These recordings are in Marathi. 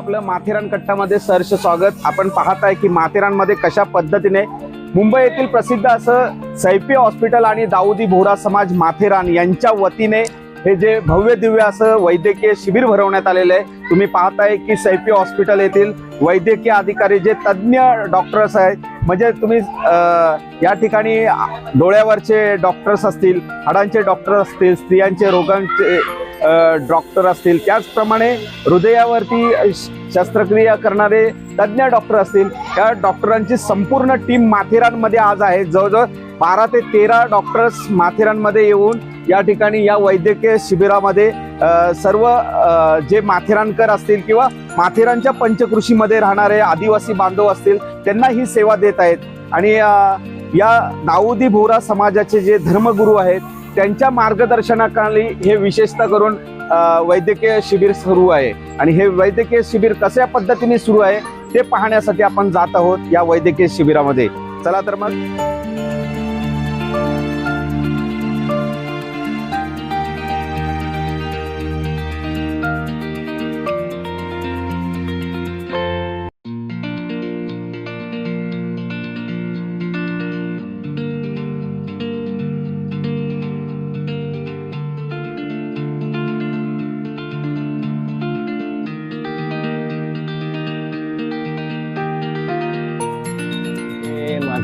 आपलं माथेरान कट्टामध्ये सरचे स्वागत. आपण पाहत आहे की माथेरानमध्ये कशा पद्धतीने मुंबई येथील प्रसिद्ध असं सैफी हॉस्पिटल आणि दाऊदी बोहरा समाज माथेरान यांच्या वतीने हे जे भव्य दिव्य असं वैद्यकीय शिबिर भरवण्यात आलेलं आहे. तुम्ही पाहताय की सैफी हॉस्पिटल येथील वैद्यकीय अधिकारी जे तज्ज्ञ डॉक्टर्स आहेत म्हणजे तुम्ही या ठिकाणी डोळ्यावरचे डॉक्टर्स असतील हाडांचे डॉक्टर असतील स्त्रियांचे रोगांचे डॉक्टर असतील. त्याचप्रमाणे हृदयावरती श- शस्त्रक्रिया करणारे तज्ज्ञ डॉक्टर असतील. त्या डॉक्टरांची संपूर्ण टीम माथेरानमध्ये आज आहे. जवळजवळ बारा ते तेरा डॉक्टर्स माथेरानमध्ये येऊन या ठिकाणी या वैद्यकीय शिबिरामध्ये सर्व जे माथेरानकर असतील किंवा माथेरानच्या पंचकृषीमध्ये राहणारे आदिवासी बांधव असतील त्यांना ही सेवा देत आहेत. आणि या दाऊदी भोरा समाजाचे जे धर्मगुरू आहेत त्यांच्या मार्गदर्शनाखाली हे विशेषतः करून वैद्यकीय शिबिर सुरू आहे. आणि हे वैद्यकीय शिबिर कशा पद्धतीने सुरू आहे ते पाहण्यासाठी आपण जात आहोत या वैद्यकीय शिबिरामध्ये. चला तर मग.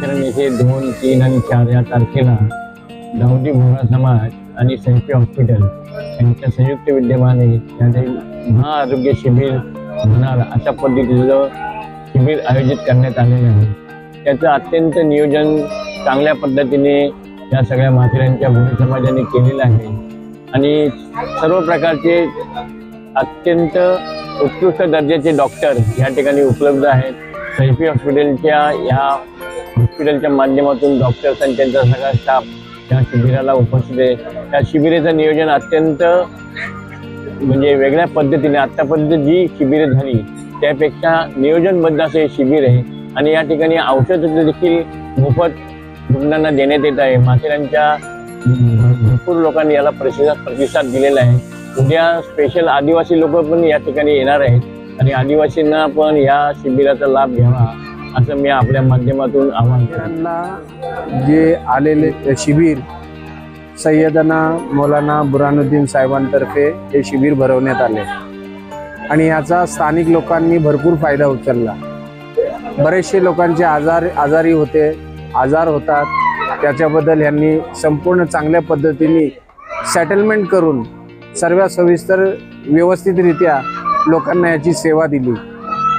हे येथे दोन तीन आणि चार या तारखेला दाऊदी भोरा समाज आणि सेल्फी हॉस्पिटल यांच्या संयुक्त विद्यमाने यातील महाआरोग्य शिबिर होणार अशा पद्धतीचं शिबिर आयोजित करण्यात आलेलं आहे. त्याचं अत्यंत नियोजन चांगल्या पद्धतीने या सगळ्या माथेरानच्या भोरे समाजाने केलेलं आहे. आणि सर्व प्रकारचे अत्यंत उत्कृष्ट दर्जाचे डॉक्टर या ठिकाणी उपलब्ध आहेत. सैफी हॉस्पिटलच्या या हॉस्पिटलच्या माध्यमातून डॉक्टर्स आणि त्यांचा सगळा स्टाफ त्या शिबिराला उपस्थित आहे. त्या शिबिराचं नियोजन अत्यंत म्हणजे वेगळ्या पद्धतीने आत्तापर्यंत जी शिबिरं झाली त्यापेक्षा नियोजनबद्ध असं हे शिबिर आहे. आणि या ठिकाणी औषधं देखील मोफत रुग्णांना देण्यात येत आहे. माथेरानच्या भरपूर लोकांनी याला प्रतिसाद प्रतिसाद दिलेला आहे. उद्या स्पेशल आदिवासी लोक पण या ठिकाणी येणार आहेत. आणि आदिवासींना पण या शिबिराचा लाभ घ्यावा. असं मी आपल्या माध्यमातून आव्हान त्यांना जे आलेले शिबिर सय्यदना मौलाना बुरानुद्दीन साहेबांतर्फे हे शिबिर भरवण्यात आले. आणि याचा स्थानिक लोकांनी भरपूर फायदा उचलला. बरेचसे लोकांचे आजार आजारी होते आजार होतात. त्याच्याबद्दल यांनी संपूर्ण चांगल्या पद्धतीने सेटलमेंट करून सर्व सविस्तर व्यवस्थितरित्या लोकांना याची सेवा दिली.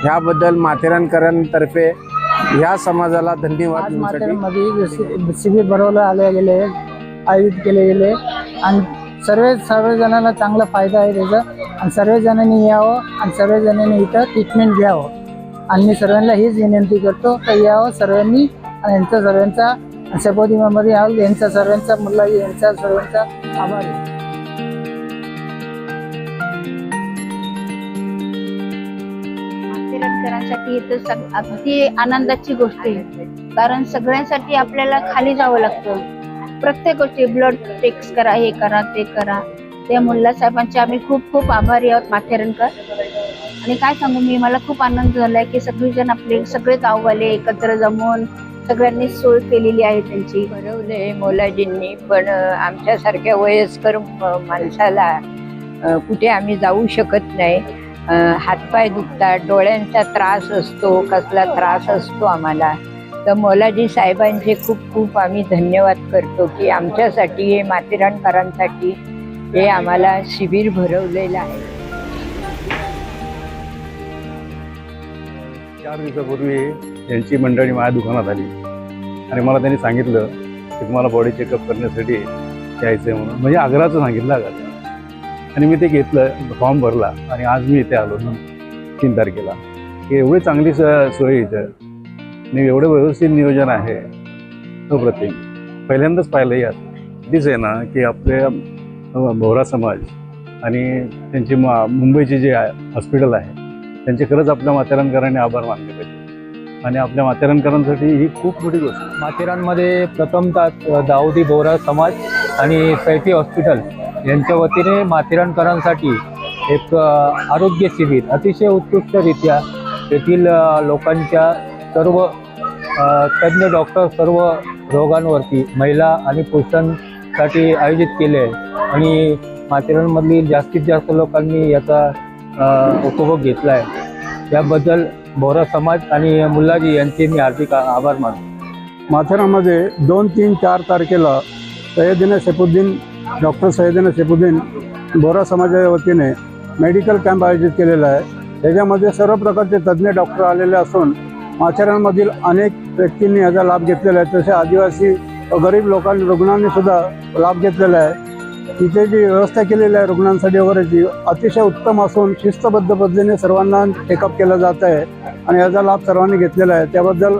ह्याबद्दल माथेरानकरांतर्फे ह्या समाजाला धन्यवाद आज देण्यासाठी माथेरानमध्ये शि- शिबिर भरवलं आले गेले आयोजित केले गेले. आणि सर्व सर्व जणांना चांगला फायदा आहे त्याचा. आणि सर्व जणांनी यावं आणि सर्व जणांनी इथं ट्रीटमेंट घ्यावं. आणि मी सर्वांना हीच विनंती करतो तर यावं सर्वांनी आणि यांचा सर्वांचा शपथीमध्ये यावं. यांचा सर्वांचा मुला यांचा सर्वांचा आभार आहे. सगळ्यांसाठी हे तर अगदी आनंदाची गोष्ट आहे. कारण सगळ्यांसाठी आपल्याला खाली जावं लागतं. प्रत्येक गोष्टी ब्लड टेक्स करा हे करा ते करा. त्या मुल्ला साहेबांचे आम्ही खूप खूप आभारी आहोत माथेरणकर आणि काय सांगू मी मला खूप आनंद झालाय की सगळेजण आपले सगळे गाववाले एकत्र जमून सगळ्यांनी सोय केलेली आहे त्यांची. भरवले मोलाजींनी पण आमच्यासारख्या वयस्कर माणसाला कुठे आम्ही जाऊ शकत नाही. हातपाय दुखतात डोळ्यांचा त्रास असतो कसला त्रास असतो आम्हाला. तर मोलाजी साहेबांचे खूप खूप आम्ही धन्यवाद करतो की आमच्यासाठी हे माथेरानकरांसाठी हे आम्हाला शिबिर भरवलेलं आहे. चार दिवसापूर्वी यांची मंडळी माझ्या दुकानात आली. आणि मला त्यांनी सांगितलं की तुम्हाला बॉडी चेकअप करण्यासाठी यायचं आहे म्हणून. म्हणजे आग्रहाचं सांगितलं आग्रा आणि मी ते घेतलं फॉर्म भरला आणि आज मी इथे आलो तीन तारखेला. की एवढी चांगली स सोय इथं. आणि एवढं व्यवस्थित नियोजन आहे. अप्रतिम पहिल्यांदाच पाहिलं यात. तीच आहे ना की आपल्या अ, बोहरा समाज आणि त्यांची मा मुंबईचे जे हॉस्पिटल आहे त्यांचे खरंच आपल्या माथेरानकरांनी आभार मानले पाहिजे. आणि आपल्या माथेरानकरांसाठी ही खूप मोठी गोष्ट माथेरानमध्ये प्रथमतः दाऊदी बोरा समाज आणि सैफी हॉस्पिटल यांच्या वतीने माथेरानकरांसाठी एक आरोग्य शिबिर अतिशय उत्कृष्टरित्या तेथील लोकांच्या सर्व तज्ज्ञ डॉक्टर सर्व रोगांवरती महिला आणि पुरुषांसाठी आयोजित केले आहे. आणि माथेरानमधील जास्तीत जास्त लोकांनी याचा उपभोग घेतला आहे. याबद्दल बोरा समाज आणि मुल्लाजी यांचे मी हार्दिक आभार मानतो. माथेरानमध्ये दोन तीन चार तारखेला सय्यदीन सैफुद्दीन डॉक्टर सैदन सैफुद्दीन बोरा समाजाच्या वतीने मेडिकल कॅम्प आयोजित केलेला आहे. त्याच्यामध्ये सर्व प्रकारचे तज्ज्ञ डॉक्टर आलेले असून माथेरानमधील अनेक व्यक्तींनी याचा लाभ घेतलेला आहे. तसे आदिवासी गरीब लोकांनी रुग्णांनी सुद्धा लाभ घेतलेला आहे. तिथे जी व्यवस्था केलेली आहे रुग्णांसाठी वगैरे ती अतिशय उत्तम असून शिस्तबद्ध पद्धतीने सर्वांना चेकअप केलं जात आहे आणि याचा लाभ सर्वांनी घेतलेला आहे. त्याबद्दल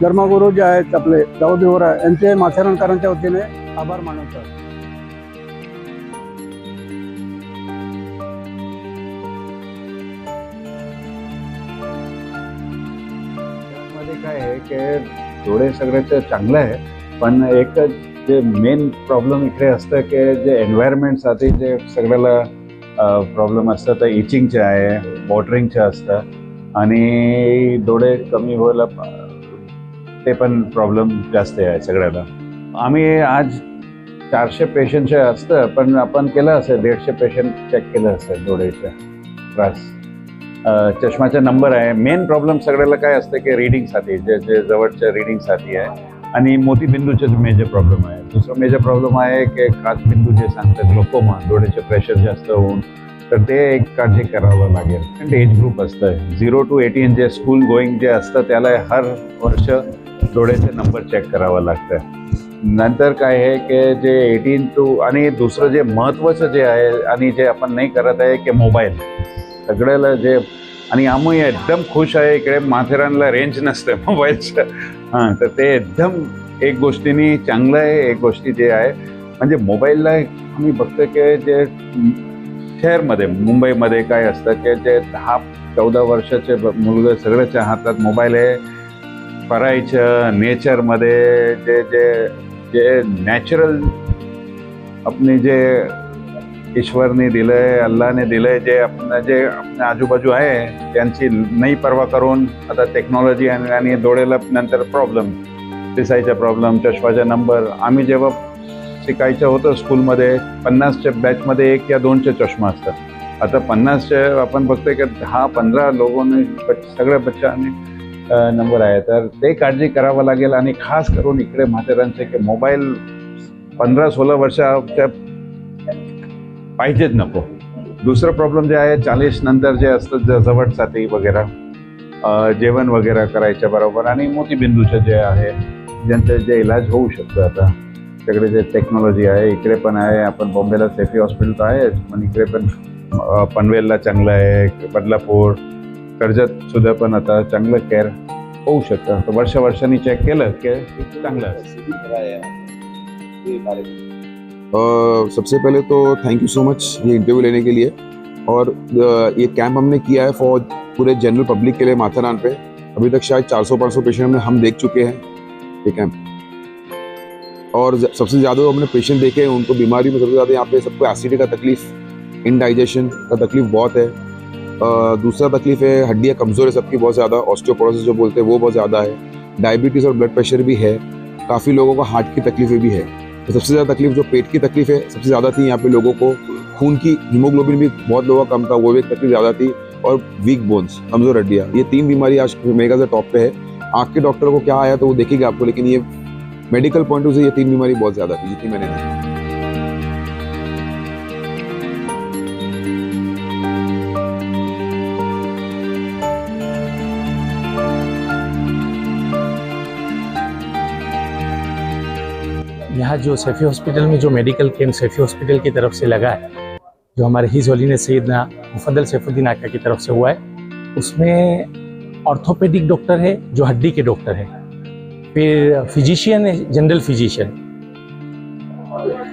धर्मगुरू जे आहेत आपले दाऊदी वोरा यांचे माथेरानकरांच्या वतीने आभार मानवतात आहे थोडे डोळे सगळ्याचं चांगलं आहे पण एक जे मेन प्रॉब्लेम इकडे असतं की जे एन्व्हायरमेंटसाठी जे सगळ्याला प्रॉब्लेम असतं तर इचिंगचे आहे वॉटरिंगचे असतं आणि डोळे कमी व्हायला ते पण प्रॉब्लेम जास्त आहे सगळ्याला. आम्ही आज चारशे पेशंटचे असतं पण आपण केलं असेल दीडशे पेशंट चेक केलं असेल डोळ्याच्या त्रास. चष्माचा नंबर आहे. मेन प्रॉब्लेम सगळ्याला काय असतं की रिडिंगसाठी जे जे जवळच्या रिडिंगसाठी आहे. आणि मोतीबिंदूचे मेजर प्रॉब्लेम आहे. दुसरा मेजर प्रॉब्लेम आहे की काचबिंदू जे सांगतात ग्लोकोमा डोळ्याचे प्रेशर जास्त होऊन तर ते एक काळजी करावं लागेल. एज ग्रुप असतं. झिरो टू एटीन जे स्कूल गोईंग जे असतं त्याला हर वर्ष डोळ्याचे नंबर चेक करावं लागतं. नंतर काय आहे की जे एटीन टू आणि दुसरं जे महत्त्वाचं जे आहे आणि जे आपण नाही करत आहे की मोबाईल सगळ्याला जे आणि आम्ही एकदम खुश आहे इकडे माथेरानला रेंज नसते मोबाईलचं हां तर ते एकदम एक गोष्टीने चांगलं आहे एक गोष्टी जे आहे. म्हणजे मोबाईलला आम्ही बघतो की जे शहरमध्ये मुंबईमध्ये काय असतं की जे दहा चौदा वर्षाचे ब- मुलगे सगळ्याच्या हातात मोबाईल आहे. करायचं नेचरमध्ये जे जे जे नॅचरल आपली जे ईश्वरने दिलंय अल्लाने दिलंय जे आपण जे आपल्या आजूबाजू आहे त्यांची नाही पर्वा करून आता टेक्नॉलॉजी आणि आणि डोळ्याला नंतर प्रॉब्लेम दिसायचा प्रॉब्लेम चष्माचा नंबर आम्ही जेव्हा शिकायचं होतं स्कूलमध्ये पन्नासच्या बॅचमध्ये एक या दोनचे चष्मा असतात. आता पन्नासचे आपण बघतोय की दहा पंधरा लोकांनी सगळ्या बच्चांनी नंबर आहे. तर ते काळजी करावं लागेल आणि खास करून इकडे म्हातारांचे की मोबाईल पंधरा सोळा वर्षाच्या पाहिजेच नको. दुसरं प्रॉब्लेम जे आहे चाळीस नंतर जे असतं ज- जवळसाठी वगैरे जेवण वगैरे करायच्या बरोबर आणि मोतीबिंदूचं जे आहे ज्यांचं जे इलाज होऊ शकतो आता. सगळे जे टेक्नॉलॉजी आहे इकडे पण आहे आपण बॉम्बेला सेफी हॉस्पिटल तर आहेच पण इकडे पण पनवेलला चांगलं आहे बदलापूर कर्जत सुद्धा पण आता चांगलं केअर होऊ शकतं. तर वर्ष वर्षांनी चेक केलं की चांगलं आहे. सबसे पहले तो थैंक यू सो मच ये इंटरव्यू लेने के लिए। और ये कैंप हमने किया है फॉर पूरे जनरल पब्लिक के लिए माथेरान पे। अभी तक शायद 400-500 पेशेंट हमने हम देख चुके हैं ये कैंप और सबसे ज़्यादा हमने पेशेंट देखे हैं, उनको बीमारी में सबसे ज़्यादा यहाँ पे सबको एसिडिटी का तकलीफ़ इनडाइजेशन का तकलीफ़ बहुत है। दूसरा तकलीफ़ है हड्डियाँ कमज़ोर है सबकी बहुत ज़्यादा ऑस्टियोपोरोसिस जो बोलते हैं वो बहुत ज़्यादा है। डायबिटीज़ और ब्लड प्रेशर भी है। काफ़ी लोगों को हार्ट की तकलीफें भी है। तो सबसे ज़्यादा तकलीफ़ जो पेट की तकलीफ़ है, सबसे ज़्यादा थी यहाँ पे लोगों को। खून की हीमोग्लोबिन भी बहुत लोगों का कम था, वो भी एक तकलीफ़ ज़्यादा थी। और वीक बोन्स कमज़ोर हड्डियाँ, ये तीन बीमारी आज मेगा से टॉप पे है। आँख के डॉक्टर को क्या आया तो वो देखेगा आपको, लेकिन ये मेडिकल पॉइंट ऑफ़ व्यू से ये तीन बीमारी बहुत ज़्यादा थी, जितनी मैंने देखी। यहाँ जो सैफी हॉस्पिटल में जो मेडिकल कैंप सैफी हॉस्पिटल की तरफ़ से लगा है, जो हमारे हिज होली सैदना मुफदल सैफुद्दीन आका की तरफ़ से हुआ है, उसमें ऑर्थोपेडिक डॉक्टर है, जो हड्डी के डॉक्टर है। फिर फिजिशियन है, जनरल फिजिशियन।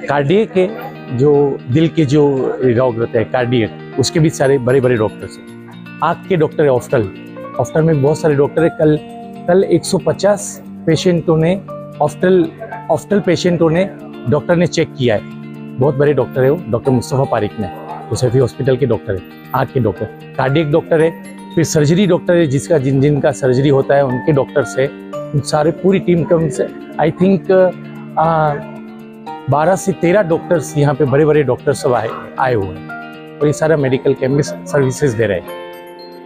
कार्डियक है, जो दिल के जो रोग रहते हैं, कार्डियक, उसके भी सारे बड़े बड़े डॉक्टर्स हैं। आँख के डॉक्टर है, ऑफ्टल। ऑफ्टल में बहुत सारे डॉक्टर है। कल कल 150 पेशेंटों ने ऑफ्टल ऑफ्टल पेशेंटों ने, डॉक्टर ने चेक किया है। बहुत बड़े डॉक्टर है वो, डॉक्टर मुस्तफ़ा पारिक ने। वो सैफी हॉस्पिटल के डॉक्टर है आँख के डॉक्टर। कार्डियक डॉक्टर है, फिर सर्जरी डॉक्टर है, जिसका, जिन, जिनका सर्जरी होता है, उनके डॉक्टर्स है। उन सारे, पूरी team come say I think बारह से तेरह डॉक्टर्स यहाँ पे बड़े बड़े डॉक्टर सब आए आए हुए हैं। और ये सारा मेडिकल कैंप में सर्विसेज़ दे रहे हैं।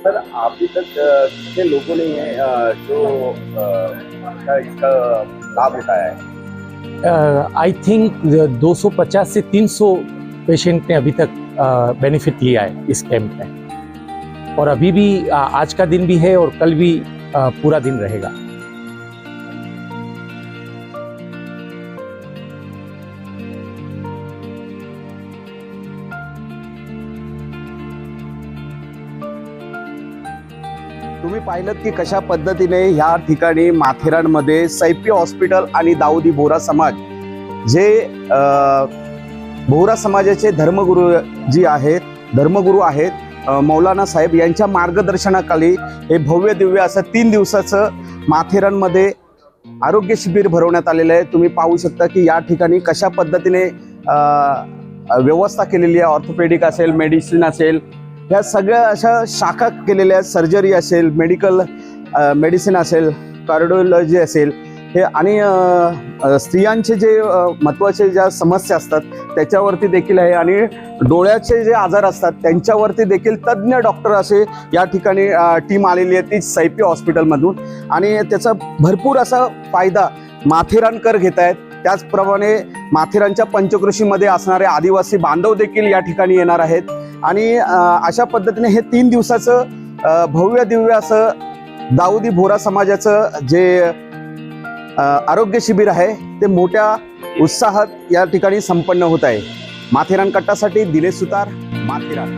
सर, अभी तक कितने लोगों ने जो इसका लाभ उठाया है? आई थिंक 250 से 300 पेशेंट ने अभी तक बेनिफिट लिया है इस कैंप में। और अभी भी आज का दिन भी है और कल भी पूरा दिन रहेगा। पाहिलं की कशा पद्धतीने ह्या ठिकाणी माथेरानमध्ये सैपी हॉस्पिटल आणि दाऊदी बोरा समाज जे अ, बोहरा समाजाचे धर्मगुरू जी आहेत धर्मगुरू आहेत मौलाना साहेब यांच्या मार्गदर्शनाखाली हे भव्य दिव्य असं तीन दिवसाचं माथेरानमध्ये आरोग्य शिबिर भरवण्यात आलेलं आहे. तुम्ही पाहू शकता की या ठिकाणी कशा पद्धतीने व्यवस्था केलेली आहे. ऑर्थोपेडिक असेल मेडिसिन असेल ह्या सगळ्या अशा शाखा केलेल्या आहेत सर्जरी असेल मेडिकल मेडिसिन असेल कार्डिओलॉजी असेल हे आणि स्त्रियांचे जे महत्त्वाचे ज्या समस्या असतात त्याच्यावरती देखील आहे आणि डोळ्याचे जे आजार असतात त्यांच्यावरती देखील तज्ज्ञ डॉक्टर असे या ठिकाणी टीम आलेली आहे ती सैपी हॉस्पिटलमधून आणि त्याचा भरपूर असा फायदा माथेरानकर घेत आहेत. त्याचप्रमाणे माथेरानच्या पंचकृषीमध्ये असणारे आदिवासी बांधव देखील या ठिकाणी येणार आहेत. आणि अशा पद्धतीने हे तीन दिवसाचं भव्य दिव्य असं दाऊदी भोरा समाजाचं जे आरोग्य शिबिर आहे ते मोठ्या उत्साहात या ठिकाणी संपन्न होत आहे. माथेरान कट्टासाठी दिनेश सुतार माथेरान.